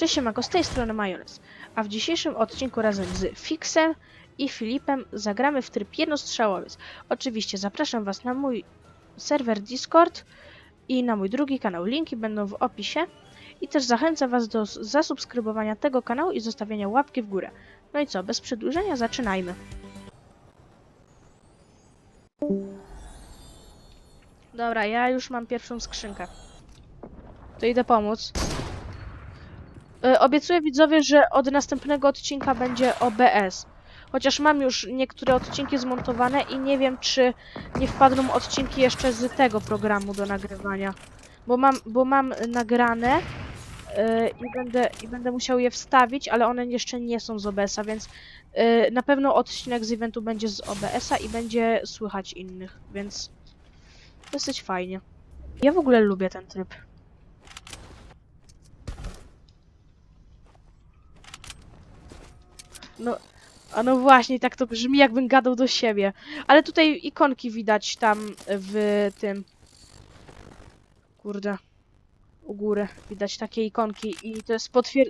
Cześć siemanko, z tej strony Majonez. A w dzisiejszym odcinku razem z Fixem i Filipem zagramy w tryb jednostrzałowiec. Oczywiście zapraszam was na mój serwer Discord i na mój drugi kanał. Linki będą w opisie. I też zachęcam was do zasubskrybowania tego kanału i zostawienia łapki w górę. No i co, bez przedłużenia zaczynajmy. Dobra, ja już mam pierwszą skrzynkę. To idę pomóc. Y, Obiecuję widzowie, że od następnego odcinka będzie OBS. Chociaż mam już niektóre odcinki zmontowane i nie wiem, czy nie wpadną odcinki jeszcze z tego programu do nagrywania. Bo mam, bo mam nagrane y, i, będę, i będę musiał je wstawić, ale one jeszcze nie są z OBS-a, więc y, na pewno odcinek z eventu będzie z OBS-a i będzie słychać innych, więc dosyć fajnie. Ja w ogóle lubię ten tryb. No, a no właśnie, tak to brzmi, jakbym gadał do siebie. Ale tutaj ikonki widać tam w tym. Kurde. U góry widać takie ikonki i to jest potwier...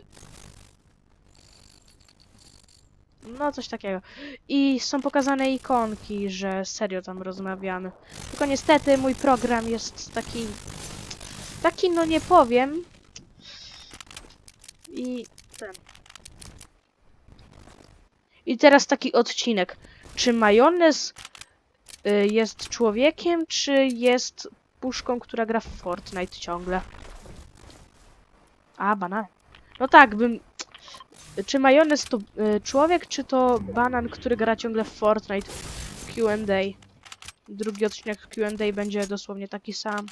No, coś takiego. I są pokazane ikonki, że serio tam rozmawiamy. Tylko niestety mój program jest taki... Taki, no nie powiem. I ten. I teraz taki odcinek. Czy majonez y, jest człowiekiem, czy jest puszką, która gra w Fortnite ciągle? A, banan. No tak, bym... Czy majonez to y, człowiek, czy to banan, który gra ciągle w Fortnite Q&A? Drugi odcinek Q&A będzie dosłownie taki sam.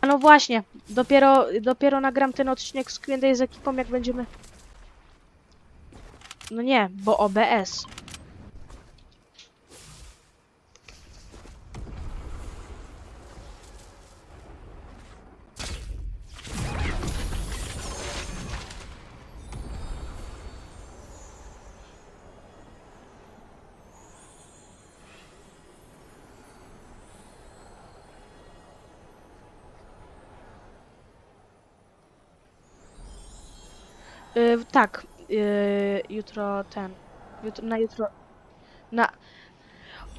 A no właśnie, dopiero, dopiero nagram ten odcinek z Q&A z ekipą, jak będziemy no nie, bo OBS. Y, tak, y, jutro ten. Jutro, na jutro. Na.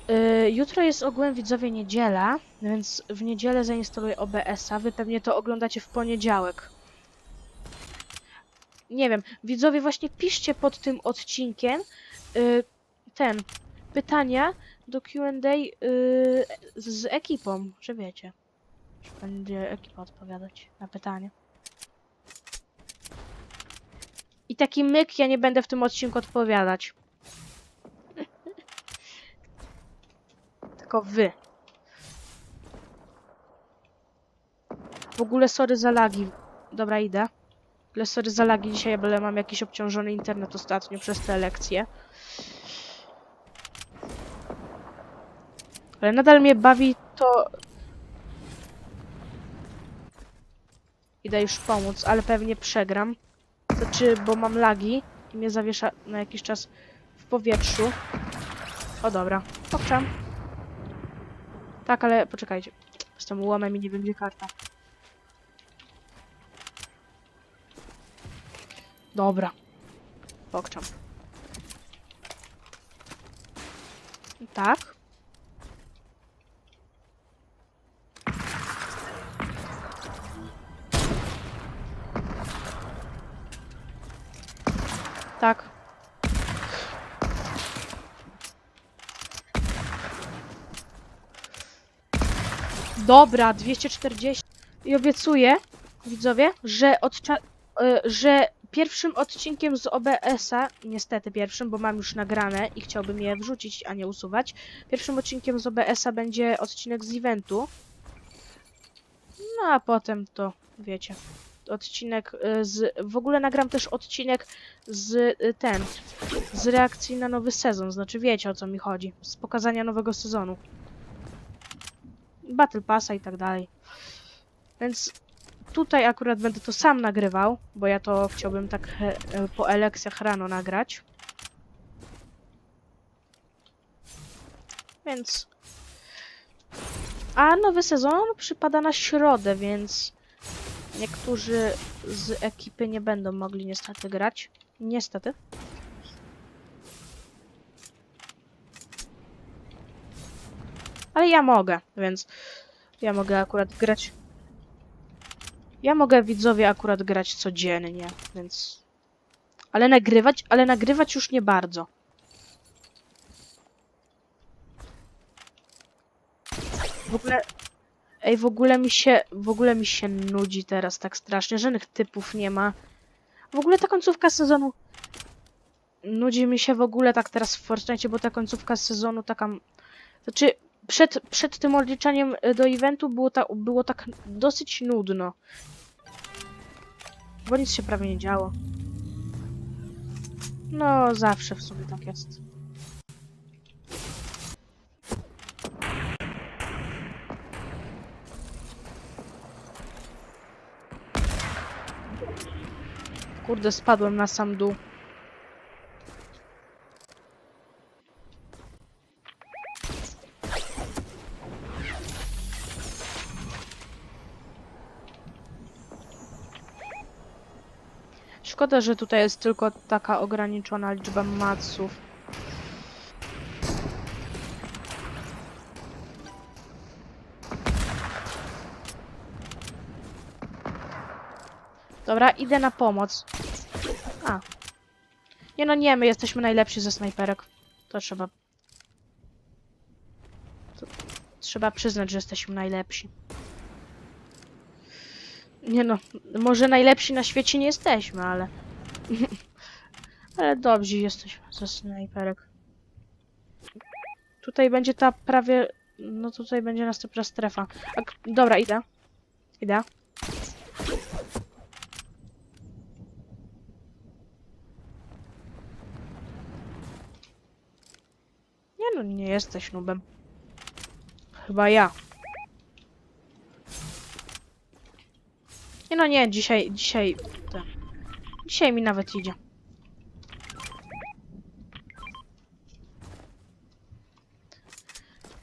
Y, jutro jest ogółem widzowie niedziela, więc w niedzielę zainstaluję OBS-a. Wy pewnie to oglądacie w poniedziałek. Nie wiem, widzowie właśnie piszcie pod tym odcinkiem y, ten pytania do Q&A y, z ekipą, że wiecie. Będzie ekipa odpowiadać na pytania. I taki myk, ja nie będę w tym odcinku odpowiadać. Tylko wy. W ogóle sorry za lagi. Dobra, idę. W sorry za lagi dzisiaj, bo mam jakiś obciążony internet ostatnio przez te lekcje. Ale nadal mnie bawi to... Idę już pomóc, ale pewnie przegram. Znaczy, bo mam lagi i mnie zawiesza na jakiś czas w powietrzu. O dobra, pokczam. Tak, ale poczekajcie. Z tym łomem i nie będzie karta. Dobra. Pokczam. Tak. Tak. Dobra, 240. I obiecuję, widzowie, że y, że pierwszym odcinkiem z OBS-a, niestety pierwszym, bo mam już nagrane i chciałbym je wrzucić, a nie usuwać. Pierwszym odcinkiem z OBS-a będzie odcinek z eventu. No a potem to, wiecie, odcinek y, z... W ogóle nagram też odcinek z y, ten, z reakcji na nowy sezon, znaczy wiecie o co mi chodzi, z pokazania nowego sezonu. Battle Passa i tak dalej. Więc tutaj akurat będę to sam nagrywał, bo ja to chciałbym tak e, e, po elekcjach rano nagrać. Więc... A nowy sezon przypada na środę, więc niektórzy z ekipy nie będą mogli niestety grać. Niestety. Ale ja mogę, więc ja mogę akurat grać. Ja mogę widzowie akurat grać codziennie, więc. Ale nagrywać, ale nagrywać już nie bardzo. W ogóle. Ej, w ogóle mi się. W ogóle mi się nudzi teraz tak strasznie. Żadnych typów nie ma. W ogóle ta końcówka sezonu. Nudzi mi się w ogóle tak teraz w Fortnite, bo ta końcówka sezonu taka. Znaczy, przed, przed tym odliczaniem e, do eventu było, ta, było tak dosyć nudno. Bo nic się prawie nie działo. No, zawsze w sumie tak jest. Kurde, spadłem na sam dół. Szkoda, że tutaj jest tylko taka ograniczona liczba maców. Dobra, idę na pomoc. A. Nie no nie, my jesteśmy najlepsi ze snajperek. To trzeba... To trzeba przyznać, że jesteśmy najlepsi. Nie no, może najlepsi na świecie nie jesteśmy, ale... ale dobrzy jesteśmy ze snajperek. Tutaj będzie ta prawie... No tutaj będzie następna strefa. A, dobra, idę. Idę. No, nie jesteś nubem. Chyba ja. Nie no nie, dzisiaj, dzisiaj, te, dzisiaj mi nawet idzie.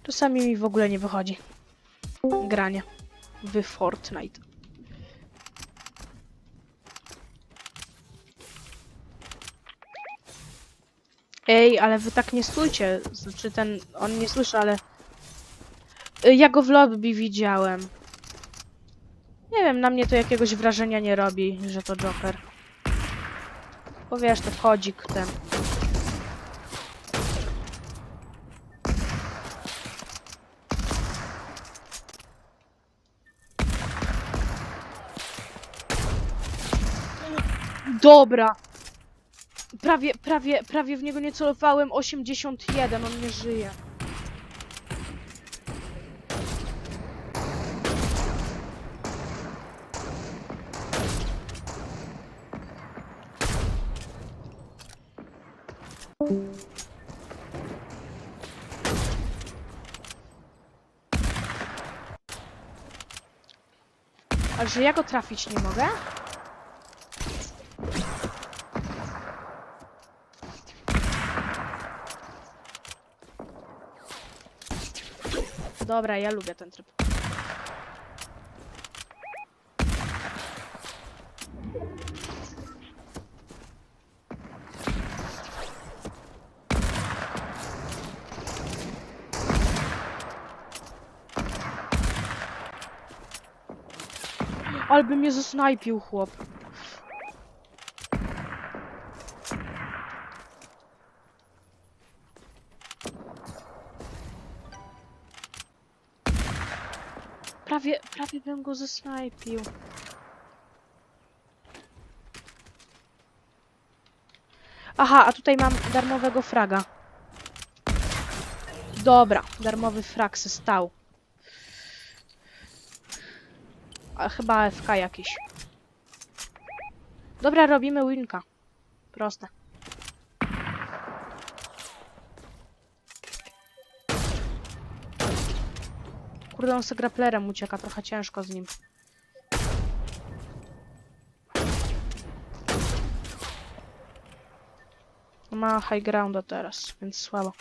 Czasami mi w ogóle nie wychodzi. Granie w Fortnite. Ej, ale wy tak nie stójcie. Znaczy ten, on nie słyszy, ale... Y, Ja go w lobby widziałem. Nie wiem, na mnie to jakiegoś wrażenia nie robi, że to Joker. Bo wiesz, to kodzik ten. Dobra. Prawie, prawie, prawie w niego nie celowałem. 81, on nie żyje. A że ja go trafić nie mogę? Dobra, ja lubię ten tryb. Ale by mnie zasnajpił chłop. Prawie, prawie bym go zasnajpił. Aha, a tutaj mam darmowego fraga. Dobra, darmowy frag se stał. A chyba AFK jakiś. Dobra, robimy winka. Proste. Kurde, on z graplerem ucieka, trochę ciężko z nim. Ma high grounda teraz, więc słabo.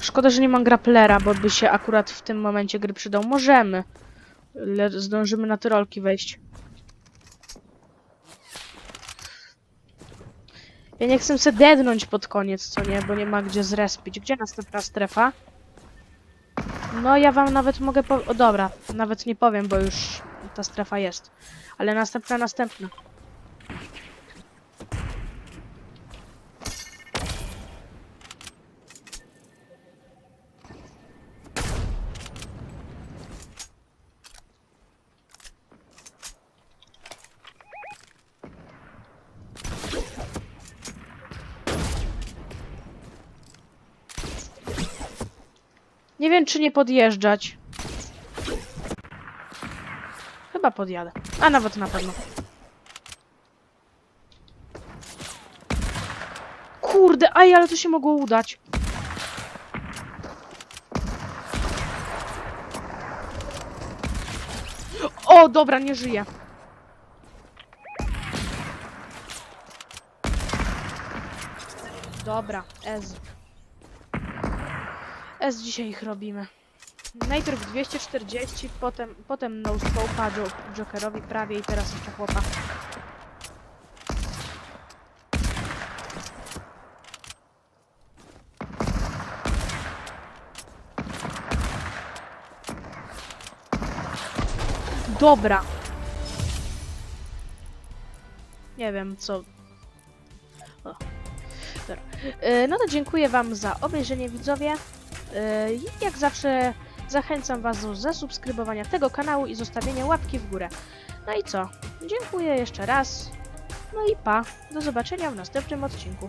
Szkoda, że nie mam grapplera, bo by się akurat w tym momencie gry przydał. Możemy. Le zdążymy na tyrolki wejść. Ja nie chcę se dednąć pod koniec, co nie, bo nie ma gdzie zrespić. Gdzie następna strefa? No, ja wam nawet mogę po... O, dobra, nawet nie powiem, bo już ta strefa jest. Ale następna, następna. Nie wiem, czy nie podjeżdżać. Chyba podjadę. A nawet na pewno. Kurde, aj, ale to się mogło udać. O, dobra, nie żyję. Dobra, Ez. S dzisiaj ich robimy. Najpierw 240, potem, potem no scope'a jo Jokerowi prawie i teraz jeszcze chłopa. Dobra. Nie wiem co. O. Dobra. E, No to dziękuję Wam za obejrzenie widzowie. I Jak zawsze zachęcam Was do zasubskrybowania tego kanału i zostawienia łapki w górę. No i co? Dziękuję jeszcze raz. No i pa. Do zobaczenia w następnym odcinku.